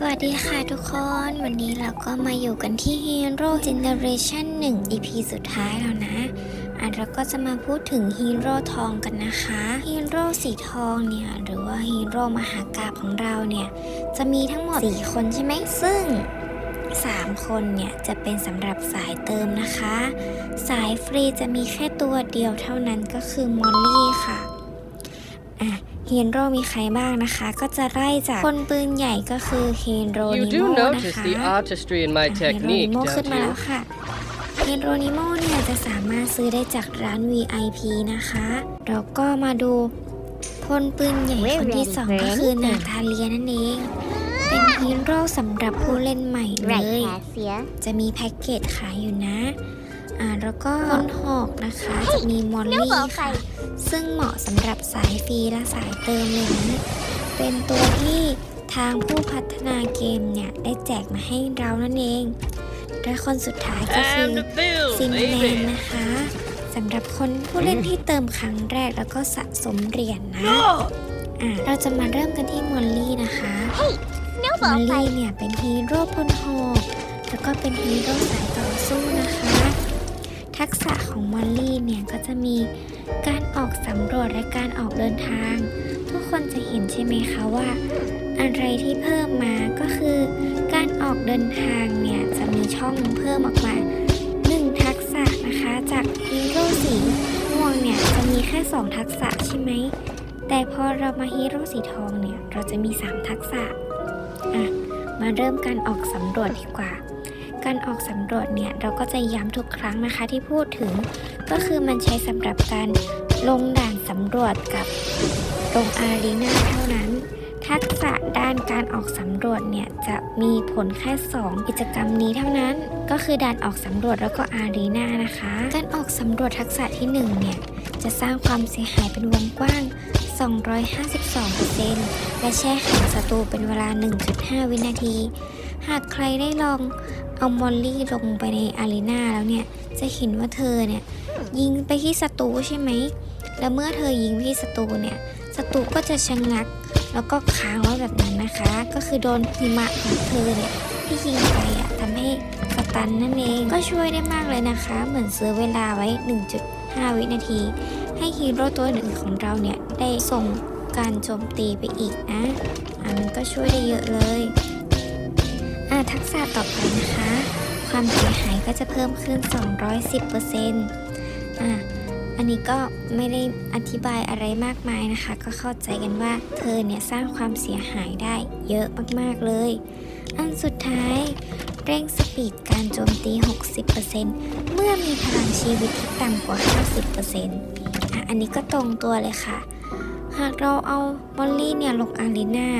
สวัสดีค่ะทุกคน วันนี้เราก็มาอยู่กันที่ Hero Generation 1 EP สุดท้ายแล้วนะอะเราก็จะมาพูดถึงฮีโร่ทองกันนะคะฮีโร่สีทองเนี่ยหรือว่าฮีโร่มหากาบของเราเนี่ยจะมีทั้งหมด 4 คนใช่ไหมซึ่ง 3 คนเนี่ยจะเป็นสำหรับสายเติมนะคะ สายฟรีจะมีแค่ตัวเดียวเท่านั้นก็คือมอลลี่ค่ะ อะฮีโร่มีใครบ้างนะคะ ก็จะไล่จากคนปืนใหญ่ก็คือเฮโร You นิ do โมนะ notice คะ the artistry in my เฮโรนิ technique, โมขึ้น don't มาแล้ you? วค่ะเฮโรนิโมเนี่ยจะสามารถซื้อได้จากร้าน VIP นะคะแล้วก็มาดูพลปืนใหญ่คนที่สองก็คือนาทาเลียนั่นเองเป็นฮีโร่สำหรับผู้เล่นใหม่เล Right, ย Cassia. จะมีแพ็กเกจขายอยู่นะ อ่าแล้วก็คนหอกนะคะจะมีมอลลี่ค่ะ ซึ่งเหมาะสำหรับสายฟรีและสายเติมเลยนะเป็นตัวที่ทางผู้พัฒนาเกมเนี่ย ได้แจกมาให้เรานั่นเองและคนสุดท้ายก็คือ And build, ซินแมน baby! นะคะสำหรับคนผู้เล่นที่เติมครั้งแรกแล้วก็สะสมเหรียญนะอะเราจะมาเริ่มกันที่มอลลี่นะคะมอล Snowball ลี่ fight. เนี่ยเป็นฮีโร่พลหอกแล้วก็เป็นฮีโร่สายต่อสู้นะคะ ทักษะของมอลลี่เนี่ยก็จะมีการออกสำรวจและการออกเดินทาง ทุกคนจะเห็นใช่ไหมคะว่า อะไรที่เพิ่มมาก็คือ การออกเดินทางเนี่ยจะมีช่องเพิ่มออกมาหนึ่งทักษะนะคะจากฮีโร่สีม่วงเนี่ยจะมีแค่สองทักษะใช่ไหมแต่พอเรามาฮีโร่สีทองเนี่ยเราจะมีสามทักษะอะมาเริ่มการออกสำรวจดีกว่า การออกสำรวจเนี่ยเราก็จะย้ำทุกครั้งนะคะที่พูดถึง ก็คือมันใช้สำหรับการลงด่านสำรวจกับลงอารีนาเท่านั้น ทักษะด้านการออกสำรวจเนี่ยจะมีผลแค่ 2 กิจกรรมนี้เท่านั้น ก็คือด่านออกสำรวจแล้วก็อารีนานะคะ การออกสำรวจทักษะที่1เนี่ยจะสร้างความเสียหายเป็นวงกว้าง 252%และแช่แข็งศัตรูเป็นเวลา 1.5 วินาที หากใครได้ลอง เอามอลลี่ลงไปในอารีนาแล้วเนี่ย จะเห็นว่าเธอเนี่ยยิงไปที่ศัตรูใช่ไหม แล้วเมื่อเธอยิงไปที่ศัตรูเนี่ยศัตรูก็จะชะงงัก แล้วก็ค้างไว้แบบนั้นนะคะ ก็คือโดนหิมะของเธอเนี่ยที่ยิงไปอะทำให้สตันนั่นเองก็ช่วยได้มากเลยนะคะ เหมือนซื้อเวลาไว้ 1.5 วินาที ให้ฮีโร่ตัวหนึ่งของเราเนี่ยได้ส่งการโจมตีไปอีกนะอันนั้นก็ช่วยได้เยอะเลย อะทักษะต่อไปนะคะ ความเสียหายก็จะเพิ่มขึ้น 210%อะอันนี้ก็ไม่ได้อธิบายอะไรมากมายนะคะ ก็เข้าใจกันว่าเธอเนี่ยสร้างความเสียหายได้เยอะมากๆเลย อันสุดท้ายเร่งสปีดการโจมตี 60%เมื่อมีพลังชีวิตที่ต่ำกว่า 50%อันนี้ก็ตรงตัวเลยค่ะ หากเราเอามอลลี่เนี่ยลงอารีนา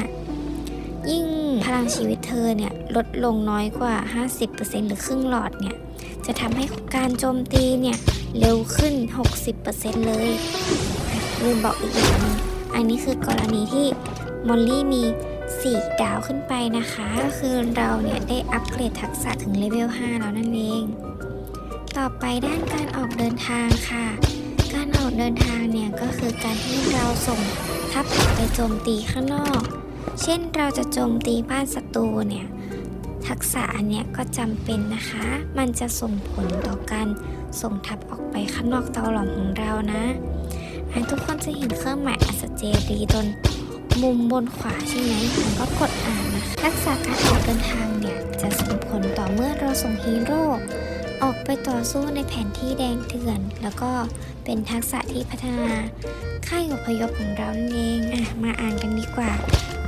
ยิ่งพลังชีวิตเธอเนี่ยลดลงน้อยกว่า 50%หรือครึ่งหลอดเนี่ยจะทำให้การโจมตีเนี่ยเร็วขึ้น 60%เลยลืมบอกอีกอย่างนึงอันนี้คือกรณีที่มอลลี่มี 4 ดาวขึ้นไปนะคะ ก็คือเราเนี่ยได้อัปเกรดทักษะถึงเลเวล 5 แล้วนั่นเอง ต่อไปด้านการออกเดินทางค่ะ การออกเดินทางเนี่ยก็คือการที่เราส่งทัพไปโจมตีข้างนอก เช่นเราจะโจมตีบ้านศัตรูเนี่ย ทักษะอันเนี้ยก็จำเป็นนะคะ มันจะส่งผลต่อการส่งทัพออกไปข้างนอกเตาหลอมของเรานะอันทุกคนจะเห็นเครื่องหมายอัศเจรีตรงมุมบนขวาใช่ไหมแล้วก็กดอ่านนะทักษะการออกเดินทางเนี่ย จะส่งผลต่อเมื่อเราส่งฮีโร่ออกไปต่อสู้ในแผนที่แดงเถื่อน แล้วก็เป็นทักษะที่พัฒนาค่ายอพยพของเรานั่นเองอะมาอ่านกันดีกว่า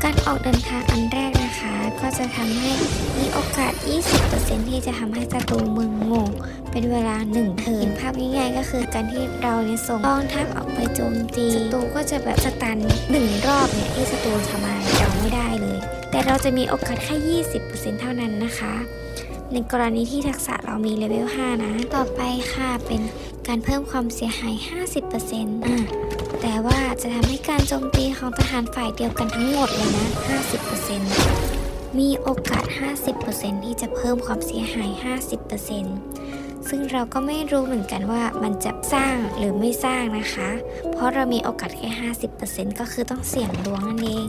การออกเดินทางอันแรกนะคะ ก็จะทำให้มีโอกาส 20%ที่จะทำให้ศัตรูมึงงง เป็นเวลา1เทินภาพง่ายๆก็คือการที่เราเนี่ยส่งกองทัพออกไปโจมตีศัตรูก็จะแบบสตันหนึ่งรอบเนี่ยที่ศัตรูทำอะไรเราไม่ได้เลย แต่เราจะมีโอกาสแค่ 20%เท่านั้นนะคะ ในกรณีที่ทักษะเรามีเลเวล 5 นะ ต่อไปค่ะเป็นการเพิ่มความเสียหาย 50%อะ แต่ว่าจะทำให้การโจมตีของทหารฝ่ายเดียวกันทั้งหมดเลยนะ 50%มีโอกาส 50%ที่จะเพิ่มความเสียหาย 50%ซึ่งเราก็ไม่รู้เหมือนกันว่ามันจะสร้างหรือไม่สร้างนะคะ เพราะเรามีโอกาสแค่ 50%ก็คือต้องเสี่ยงดวงนั่นเอง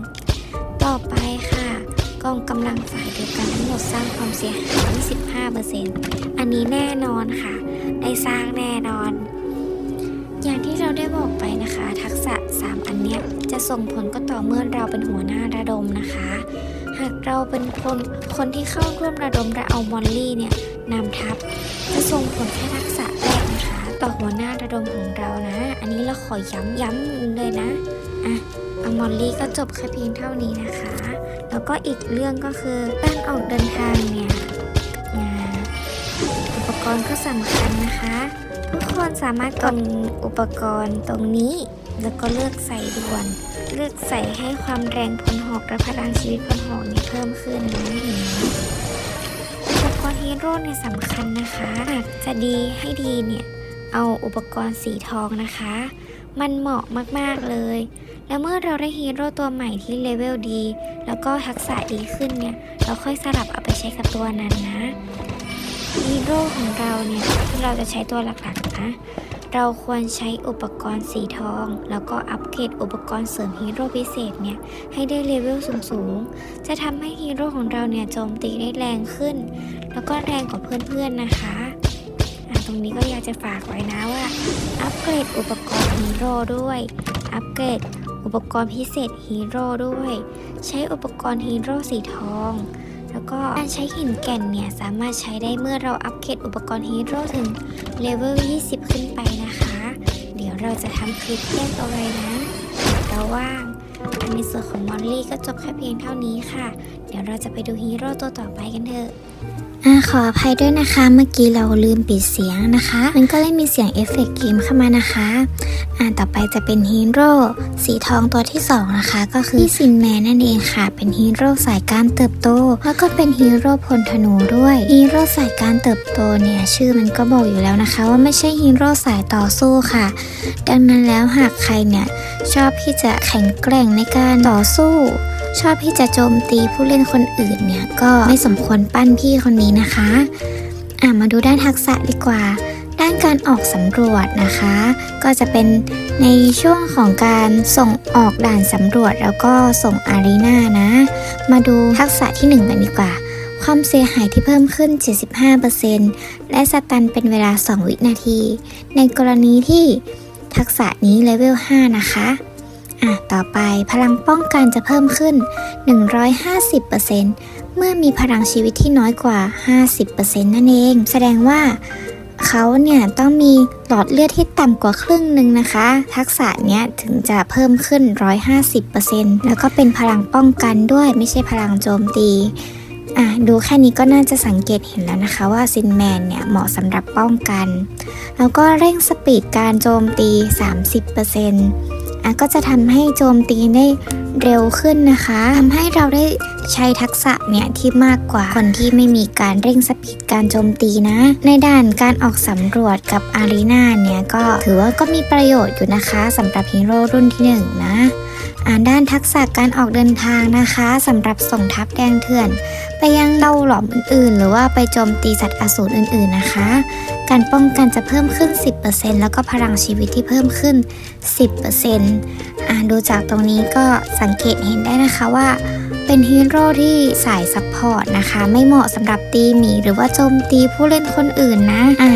ต่อไปค่ะกองกำลังฝ่ายเดียวกันทั้งหมดสร้างความเสียหาย 25%อันนี้แน่นอนค่ะ ได้สร้างแน่นอน อย่างที่เราได้บอกไปนะคะ ทักษะ 3 อันเนี้ยจะส่งผลก็ต่อเมื่อเราเป็นหัวหน้าระดมนะคะ หากเราเป็นคนคนที่เข้าร่วมระดมและเอามอลลี่เนี่ยนำทัพจะส่งผลแค่ทักษะแรกนะคะ ต่อหัวหน้าระดมของเรานะ อันนี้เราขอย้ำย้ำเลยนะอะเอามอลลี่ก็จบแค่เพียงเท่านี้นะคะ แล้วก็อีกเรื่องก็คือการออกเดินทางเนี่ยอุปกรณ์ก็สำคัญนะคะ ทุกคนสามารถกดอุปกรณ์ตรงนี้ แล้วก็เลือกใส่ด่วน เลือกใส่ให้ความแรงพลหอกและพลังชีวิตพลหอกนี่เพิ่มขึ้นนะเห็นไหมอุปกรณ์ฮีโร่เนี่ยสำคัญนะคะหากจะดีให้ดีเนี่ยเอาอุปกรณ์สีทองนะคะ มันเหมาะมากๆเลย แล้วเมื่อเราได้ฮีโร่ตัวใหม่ที่เลเวลดี แล้วก็ทักษะดีขึ้นเนี่ย เราค่อยสลับเอาไปใช้กับตัวนั้นนะ ฮีโร่ของเราเนี่ยที่เราจะใช้ตัวหลักๆนะเราควรใช้อุปกรณ์สีทอง แล้วก็อัปเกรดอุปกรณ์เสริมฮีโร่พิเศษเนี่ยให้ได้เลเวลสูงๆ จะทำให้ฮีโร่ของเราเนี่ยโจมตีได้แรงขึ้น แล้วก็แรงกว่าเพื่อนๆนะคะอะตรงนี้ก็อยากจะฝากไว้นะว่า อัปเกรดอุปกรณ์ฮีโร่ด้วย อัปเกรดอุปกรณ์พิเศษฮีโร่ด้วย ใช้อุปกรณ์ฮีโร่สีทอง แล้วก็การใช้หินแก่นเนี่ย สามารถใช้ได้เมื่อเราอัปเกรดอุปกรณ์ฮีโร่ถึงเลเวล 20 ขึ้นไปนะคะ เดี๋ยวเราจะทำคลิปแยกเอะไรนะเราว่าง ในส่วนของมอลลี่ก็จบแค่เพียงเท่านี้ค่ะ เดี๋ยวเราจะไปดูฮีโร่ตัวต่อไปกันเถอะอ่าขออภัยด้วยนะคะเมื่อกี้เราลืมปิดเสียงนะคะ มันก็เลยมีเสียงเอฟเฟกต์เกมเข้ามานะคะอ่าต่อไปจะเป็นฮีโร่สีทองตัวที่สองนะคะ ก็คือพี่ซินแมนนั่นเองค่ะ เป็นฮีโร่สายการเติบโต แล้วก็เป็นฮีโร่พลธนูด้วยฮีโร่สายการเติบโตเนี่ยชื่อมันก็บอกอยู่แล้วนะคะ ว่าไม่ใช่ฮีโร่สายต่อสู้ค่ะ ดังนั้นแล้วหากใครเนี่ยชอบที่จะแข็งแกร่งในการต่อสู้ ชอบที่จะโจมตีผู้เล่นคนอื่นเนี่ยก็ไม่สมควรปั้นพี่คนนี้นะคะอะมาดูด้านทักษะดีกว่า ด้านการออกสำรวจนะคะ ก็จะเป็นในช่วงของการส่งออกด่านสำรวจแล้วก็ส่งอารีนานะ มาดูทักษะที่ 1 กันดีกว่า ความเสียหายที่เพิ่มขึ้น 75%และสตันเป็นเวลา 2 วินาที ในกรณีที่ทักษะนี้เลเวล 5 นะคะ อะต่อไปพลังป้องกันจะเพิ่มขึ้น 150%เมื่อมีพลังชีวิตที่น้อยกว่า 50%นั่นเอง แสดงว่าเขาเนี่ยต้องมีหลอดเลือดที่ต่ำกว่าครึ่งหนึ่งนะคะ ทักษะเนี้ยถึงจะเพิ่มขึ้น 150%แล้วก็เป็นพลังป้องกันด้วยไม่ใช่พลังโจมตีอะดูแค่นี้ก็น่าจะสังเกตเห็นแล้วนะคะว่าซินแมนเนี่ยเหมาะสำหรับป้องกัน แล้วก็เร่งสปีดการโจมตี 30%อะ ก็จะทำให้โจมตีได้เร็วขึ้นนะคะทำให้เราได้ใช้ทักษะเนี่ยที่มากกว่าคนที่ไม่มีการเร่งสปีดการโจมตีนะ ในด่านการออกสำรวจกับอารีนาเนี่ยก็ถือว่าก็มีประโยชน์อยู่นะคะสำหรับฮีโร่รุ่นที่หนึ่งนะอ่าด้านทักษะการออกเดินทางนะคะสำหรับส่งทัพแดงเถื่อน ไปยังเล่าหลอมอื่นๆ หรือว่าไปโจมตีสัตว์อสูรอื่นๆนะคะ การป้องกันจะเพิ่มขึ้น 10%แล้วก็พลังชีวิตที่เพิ่มขึ้น 10%อ่าดูจากตรงนี้ก็สังเกตเห็นได้นะคะว่า เป็นฮีโร่ที่สายซัพพอร์ตนะคะ ไม่เหมาะสำหรับตีหมีหรือว่าโจมตีผู้เล่นคนอื่นนะอ่า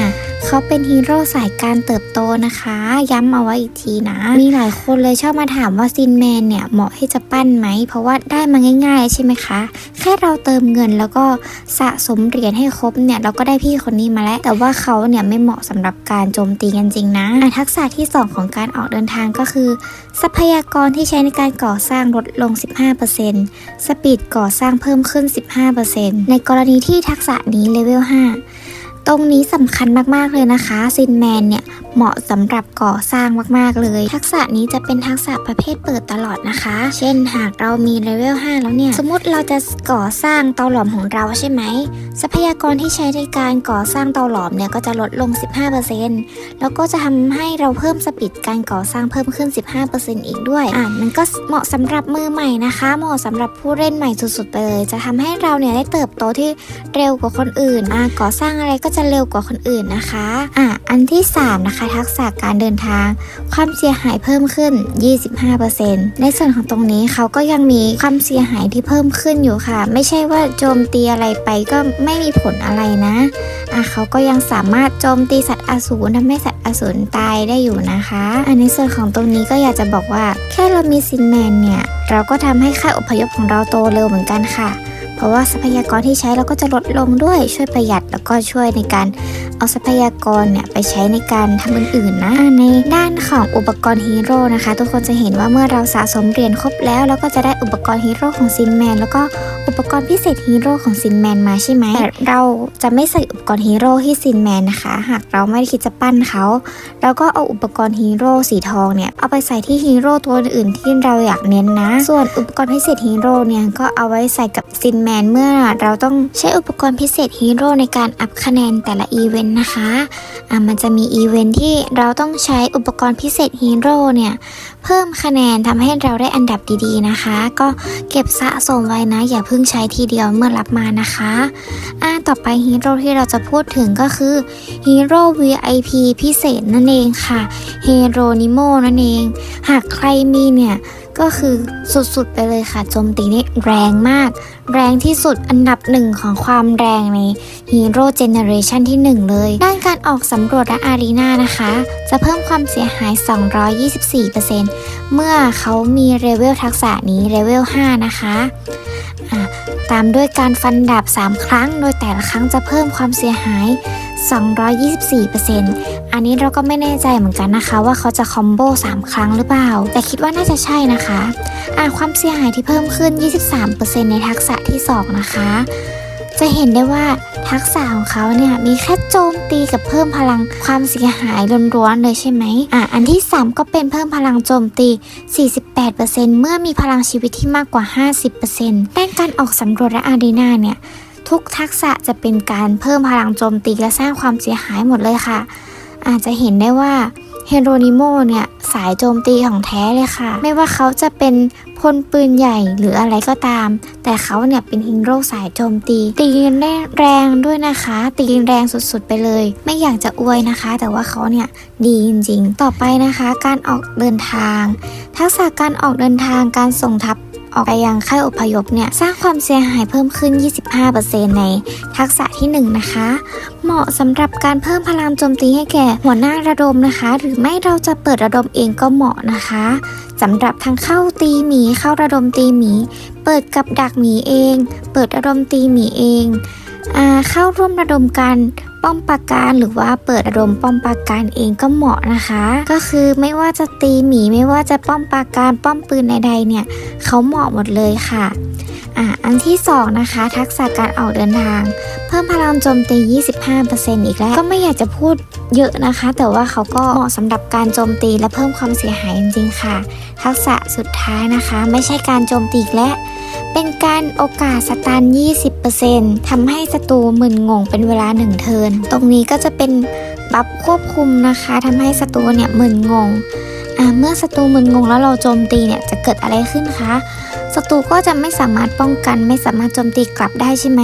เขาเป็นฮีโร่สายการเติบโตนะคะ ย้ำเอาไว้อีกทีนะ มีหลายคนเลยชอบมาถามว่าซินแมนเนี่ยเหมาะที่จะปั้นไหม เพราะว่าได้มาง่าย ๆ ใช่ไหมคะ แค่เราเติมเงินแล้วก็สะสมเหรียญให้ครบเนี่ยเราก็ได้พี่คนนี้มาแล้ว แต่ว่าเขาเนี่ยไม่เหมาะสำหรับการโจมตีกันจริงนะะทักษะที่ 2 ของการออกเดินทางก็คือ ทรัพยากรที่ใช้ในการก่อสร้างลดลง 15%สปีดก่อสร้างเพิ่มขึ้น 15%ในกรณีที่ทักษะนี้เลเวล5 ตรงนี้สำคัญมากๆเลยนะคะซินแมนเนี่ยเหมาะสำหรับก่อสร้างมากๆเลย ทักษะนี้จะเป็นทักษะประเภทเปิดตลอดนะคะ เช่นหากเรามีเลเวล5แล้วเนี่ย สมมติเราจะก่อสร้างเตาหลอมของเราใช่ไหม ทรัพยากรที่ใช้ในการก่อสร้างเตาหลอมเนี่ยก็จะลดลง 15%แล้วก็จะทำให้เราเพิ่มสปีดการก่อสร้างเพิ่มขึ้น 15%อีกด้วย อะมันก็เหมาะสำหรับมือใหม่นะคะ เหมาะสำหรับผู้เล่นใหม่สุดๆไปเลย จะทำให้เราเนี่ยได้เติบโตที่เร็วกว่าคนอื่น อะก่อสร้างอะไรก็จะเร็วกว่าคนอื่นนะคะอะอันที่ 3 นะคะ ทักษะการเดินทาง ความเสียหายเพิ่มขึ้น 25%ในส่วนของตรงนี้เขาก็ยังมีความเสียหายที่เพิ่มขึ้นอยู่ค่ะ ไม่ใช่ว่าโจมตีอะไรไปก็ไม่มีผลอะไรนะอะเขาก็ยังสามารถโจมตีสัตว์อสูรทำให้สัตว์อสูรตายได้อยู่นะคะอันในส่วนของตรงนี้ก็อยากจะบอกว่าแค่เรามีซินแมนเนี่ยเราก็ทำให้ค่าอพยพของเราโตเร็วเหมือนกันค่ะ เพราะว่าทรัพยากรที่ใช้เราก็จะลดลงด้วยช่วยประหยัดแล้วก็ช่วยในการเอาทรัพยากรเนี่ยไปใช้ในการทำอื่นๆนะในด้านของอุปกรณ์ฮีโร่นะคะ ทุกคนจะเห็นว่าเมื่อเราสะสมเหรียญครบแล้วเราก็จะได้อุปกรณ์ฮีโร่ของซินแมนแล้วก็ อุปกรณ์พิเศษฮีโร่ของซินแมนมาใช่ไหมแต่เราจะไม่ใส่อุปกรณ์ฮีโร่ที่ซินแมนนะคะ หากเราไม่ได้คิดจะปั้นเขาแล้วก็เอาอุปกรณ์ฮีโร่สีทองเนี่ยเอาไปใส่ที่ฮีโร่ตัวอื่นที่เราอยากเน้นนะ ส่วนอุปกรณ์พิเศษฮีโร่เนี่ยก็เอาไว้ใส่กับซินแมนเมื่อเราต้องใช้อุปกรณ์พิเศษฮีโร่ในการอัพคะแนนแต่ละอีเวนต์นะคะอะมันจะมีอีเวนต์ที่เราต้องใช้อุปกรณ์พิเศษฮีโร่เนี่ย เพิ่มคะแนนทำให้เราได้อันดับดีๆนะคะ ก็เก็บสะสมไว้นะ อย่าเพิ่งใช้ทีเดียวเมื่อรับมานะคะอ่าต่อไปฮีโร่ที่เราจะพูดถึงก็คือฮีโร่ VIP พิเศษนั่นเองค่ะเฮโรนิโมนั่นเอง หากใครมีเนี่ย ก็คือสุดๆไปเลยค่ะโจมตีนี่แรงมาก แรงที่สุดอันดับหนึ่งของความแรงในฮีโร่เจเนเรชันที่ 1 เลย ด้านการออกสำรวจและอารีนานะคะ จะเพิ่มความเสียหาย 224%เมื่อเขามีเลเวลทักษะนี้เลเวล 5 นะคะะตามด้วยการฟันดาบ 3 ครั้ง โดยแต่ละครั้งจะเพิ่มความเสียหาย 224%อันนี้เราก็ไม่แน่ใจเหมือนกันนะคะว่าเขาจะคอมโบ3 ครั้งหรือเปล่า แต่คิดว่าน่าจะใช่นะคะอะความเสียหายที่เพิ่มขึ้น 23%ในทักษะที่ 2 นะคะ จะเห็นได้ว่าทักษะของเขาเนี่ยมีแค่โจมตีกับเพิ่มพลังความเสียหายล้วนๆเลยใช่ไหมอะอันที่ 3 ก็เป็นเพิ่มพลังโจมตี 48%เมื่อมีพลังชีวิตที่มากกว่า 50%ด้านการออกสำรวจและอารีนาเนี่ย ทุกทักษะจะเป็นการเพิ่มพลังโจมตีและสร้างความเสียหายหมดเลยค่ะ อาจจะเห็นได้ว่าเฮโรนิโมเนี่ยสายโจมตีของแท้เลยค่ะ ไม่ว่าเขาจะเป็นพลปืนใหญ่หรืออะไรก็ตาม แต่เขาเนี่ยเป็นฮีโร่สายโจมตี ตีได้แรงด้วยนะคะ ตีแรงสุดๆไปเลย ไม่อยากจะอวยนะคะ แต่ว่าเขาเนี่ยดีจริงๆ ต่อไปนะคะ การออกเดินทาง ทักษะการออกเดินทางการส่งทัพ ออกไปยังค่ายอพยพเนี่ยสร้างความเสียหายเพิ่มขึ้น 25%ในทักษะที่ 1 นะคะ เหมาะสำหรับการเพิ่มพลังโจมตีให้แก่หัวหน้าระดมนะคะ หรือไม่เราจะเปิดระดมเองก็เหมาะนะคะสำหรับทางเข้าตีหมีเข้าระดมตีหมี เปิดกับดักหมีเอง เปิดระดมตีหมีเอง เข้าร่วมระดมการป้อมปราการหรือว่าเปิดระดมป้อมปราการเองก็เหมาะนะคะ ก็คือไม่ว่าจะตีหมีไม่ว่าจะป้อมปราการป้อมปืนใดๆเนี่ยเขาเหมาะหมดเลยค่ะอ่าอันที่สองนะคะ ทักษะการออกเดินทาง เพิ่มพลังโจมตี 25%อีกแล้ว ก็ไม่อยากจะพูดเยอะนะคะ แต่ว่าเขาก็เหมาะสำหรับการโจมตีและเพิ่มความเสียหายจริงๆค่ะ ทักษะสุดท้ายนะคะ ไม่ใช่การโจมตีและ เป็นการโอกาสสตัน 20%ทำให้ศัตรูมึนงงเป็นเวลา 1 เทิน ตรงนี้ก็จะเป็นบัฟควบคุมนะคะทำให้ศัตรูเนี่ยมึนงงอ่าเมื่อศัตรูมึนงงแล้วเราโจมตีเนี่ยจะเกิดอะไรขึ้นคะศัตรูก็จะไม่สามารถป้องกัน ไม่สามารถโจมตีกลับได้ใช่ไหม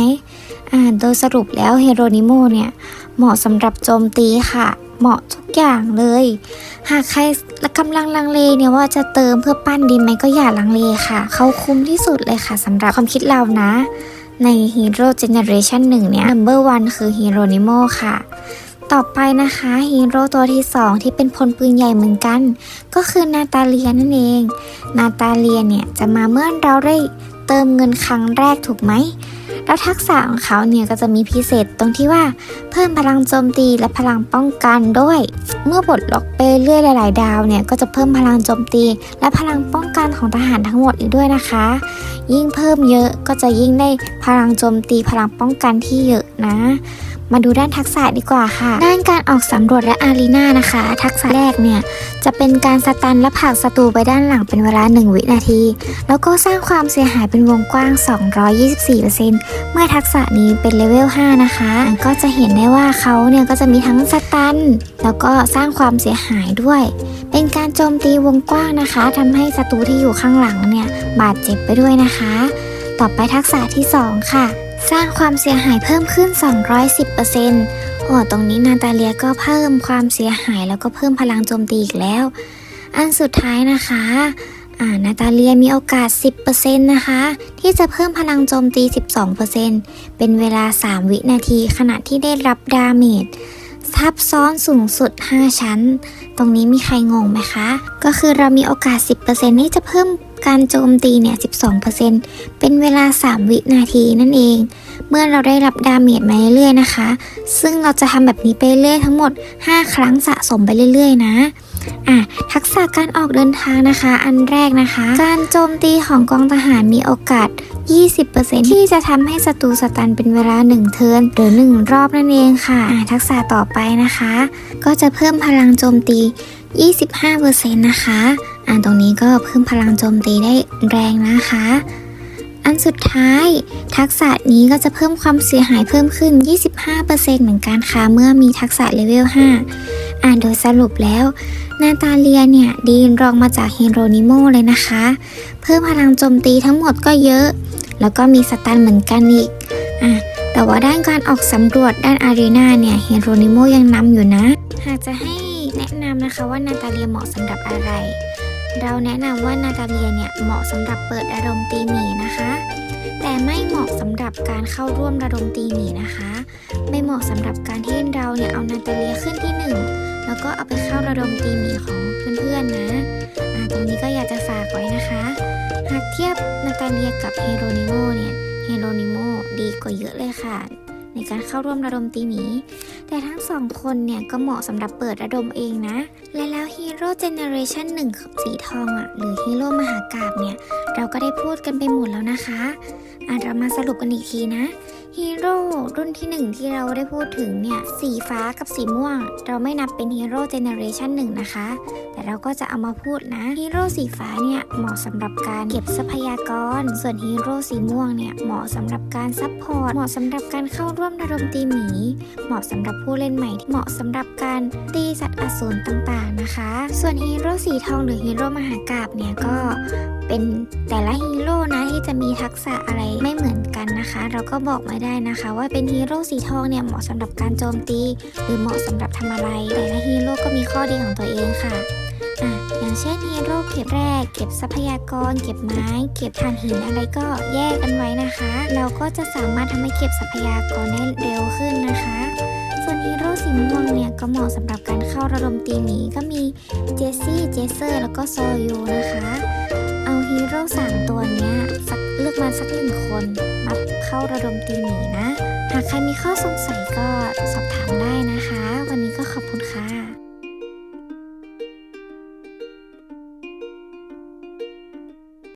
อ่าโดยสรุปแล้วเฮโรนิโมเนี่ยเหมาะสำหรับโจมตีค่ะ เหมาะทุกอย่างเลย หากใครกำลังลังเลเนี่ยว่าจะเติมเพื่อปั้นดีไหมก็อย่าลังเลค่ะ เขาคุ้มที่สุดเลยค่ะสำหรับความคิดเรานะ ใน Hero Generation 1 เนี่ย Number One คือ Hero n i m o ค่ะ ต่อไปนะคะฮีโร่ตัวที่ 2 ที่เป็นพลปืนใหญ่เหมือนกัน ก็คือนาตาเลียนั่นเอง นาตาเลียเนี่ยจะมาเมื่อเราได้เติมเงินครั้งแรกถูกไหม แล้วทักษะของเขาเนี่ยก็จะมีพิเศษตรงที่ว่าเพิ่มพลังโจมตีและพลังป้องกันด้วย เมื่อบดล็อกไปเรื่อยหลาย ๆ ดาวเนี่ยก็จะเพิ่มพลังโจมตี และพลังป้องกันของทหารทั้งหมดอีกด้วยนะคะ ยิ่งเพิ่มเยอะก็จะยิ่งได้พลังโจมตีพลังป้องกันที่เยอะนะมาดูด้านทักษะดีกว่าค่ะ ด้านการออกสำรวจและอารีนานะคะ ทักษะแรกเนี่ยจะเป็นการสตันและผลักศัตรูไปด้านหลังเป็นเวลา 1 วินาที แล้วก็สร้างความเสียหายเป็นวงกว้าง 224%เเมื่อทักษะนี้เป็นเลเวล 5 นะคะ ก็จะเห็นได้ว่าเขาเนี่ยก็จะมีทั้งสตัน แล้วก็สร้างความเสียหายด้วย เป็นการโจมตีวงกว้างนะคะทำให้ศัตรูที่อยู่ข้างหลังเนี่ยบาดเจ็บไปด้วยนะคะ ต่อไปทักษะที่ 2 ค่ะ สร้างความเสียหายเพิ่มขึ้น 210%โหอ้ตรงนี้นาตาเลียก็เพิ่มความเสียหายแล้วก็เพิ่มพลังโจมตีอีกแล้ว อันสุดท้ายนะคะ อ่านาตาเลียมีโอกาส 10%นะคะ ที่จะเพิ่มพลังโจมตี 12%เป็นเวลา 3 วินาทีขณะที่ได้รับดาเมจทับซ้อนสูงสุด 5 ชั้น ตรงนี้มีใครงงไหมคะ ก็คือเรามีโอกาส 10%ที่จะเพิ่มการโจมตีเนี่ย 12%เป็นเวลา 3 วินาทีนั่นเอง เมื่อเราได้รับดาเมจมาเรื่อยๆนะคะ ซึ่งเราจะทำแบบนี้ไปเรื่อยทั้งหมด 5 ครั้งสะสมไปเรื่อยๆนะ อะทักษะการออกเดินทางนะคะ อันแรกนะคะ การโจมตีของกองทหารมีโอกาส 20%ที่จะทำให้ศัตรูสตันเป็นเวลา 1 เทิร์นหรือ 1 รอบนั่นเองค่ะอะ ทักษะต่อไปนะคะ ก็จะเพิ่มพลังโจมตี 25%นะคะอ่าตรงนี้ก็เพิ่มพลังโจมตีได้แรงนะคะอันสุดท้าย ทักษะนี้ก็จะเพิ่มความเสียหายเพิ่มขึ้น 25%เหมือนกันค่ะ เมื่อมีทักษะเลเวล 5 อ่านโดยสรุปแล้ว นาตาเลียเนี่ยดีนรองมาจากเฮโรนิโมเลยนะคะ เพิ่มพลังโจมตีทั้งหมดก็เยอะ แล้วก็มีสตันเหมือนกันอีกอะแต่ว่าด้านการออกสำรวจด้านอารีนาเนี่ยเฮโรนิโมยังนำอยู่นะ หากจะให้แนะนำนะคะว่านาตาเลียเหมาะสำหรับอะไร เราแนะนำว่านาตาเลียเนี่ยเหมาะสำหรับเปิดอาระดมตีหมีนะคะ แต่ไม่เหมาะสำหรับการเข้าร่วมระดมตีหมีนะคะ ไม่เหมาะสำหรับการที่เราเนี่ยเอานาตาเลียขึ้นที่หนึ่ง แล้วก็เอาไปเข้าระดมตีหมีของเพื่อนๆนะตรงนี้ก็อยากจะฝากไว้นะคะ หากเทียบนาตาเลียกับเฮโรนิโมเนี่ยเฮโรนิโมดีกว่าเยอะเลยค่ะ ในการเข้าร่วมระดมตีหมี แต่ทั้งสองคนเนี่ยก็เหมาะสำหรับเปิดระดมเองนะ และแล้วฮีโร่เจเนอเรชันหนึ่งสีทองอะหรือฮีโร่มหากาบเนี่ย เราก็ได้พูดกันไปหมดแล้วนะคะอะเรามาสรุปกันอีกทีนะ ฮีโร่รุ่นที่หนึ่งที่เราได้พูดถึงเนี่ย สีฟ้ากับสีม่วง เราไม่นับเป็นฮีโร่เจเนอเรชันหนึ่งนะคะ แต่เราก็จะเอามาพูดนะฮีโร่สีฟ้าเนี่ยเหมาะสำหรับการเก็บทรัพยากร ส่วนฮีโร่สีม่วงเนี่ยเหมาะสำหรับการซัพพอร์ตเหมาะสำหรับการเข้าร่วมระดมตีหมีเหมาะสำหรับผู้เล่นใหม่ที่เหมาะสำหรับการตีสัตว์อสูรต่างๆนะคะ ส่วนฮีโร่สีทองหรือฮีโร่มหากราบเนี่ยก็ เป็นแต่ละฮีโร่นะที่จะมีทักษะอะไรไม่เหมือนกันนะคะ เราก็บอกไม่ได้นะคะ ว่าเป็นฮีโร่สีทองเนี่ยเหมาะสำหรับการโจมตี หรือเหมาะสำหรับทำอะไร แต่ละฮีโร่ก็มีข้อดีของตัวเองค่ะอะอย่างเช่นฮีโร่เก็บแร่เก็บทรัพยากร เก็บไม้ เก็บถ่านหินอะไรก็แยกกันไว้นะคะ เราก็จะสามารถทำให้เก็บทรัพยากรได้เร็วขึ้นนะคะ ส่วนฮีโร่สีม่วงเนี่ยก็เหมาะสำหรับการเข้าระดมตีหมีก็มีเจสซี่ เจสเซอร์ แล้วก็โซยูนะคะ ฮีโร่สามตัวเนี้ยสักเลือกมาสักหนึ่งคนมาเข้าระดมตีหมีนะ หากใครมีข้อสงสัยก็สอบถามได้นะคะ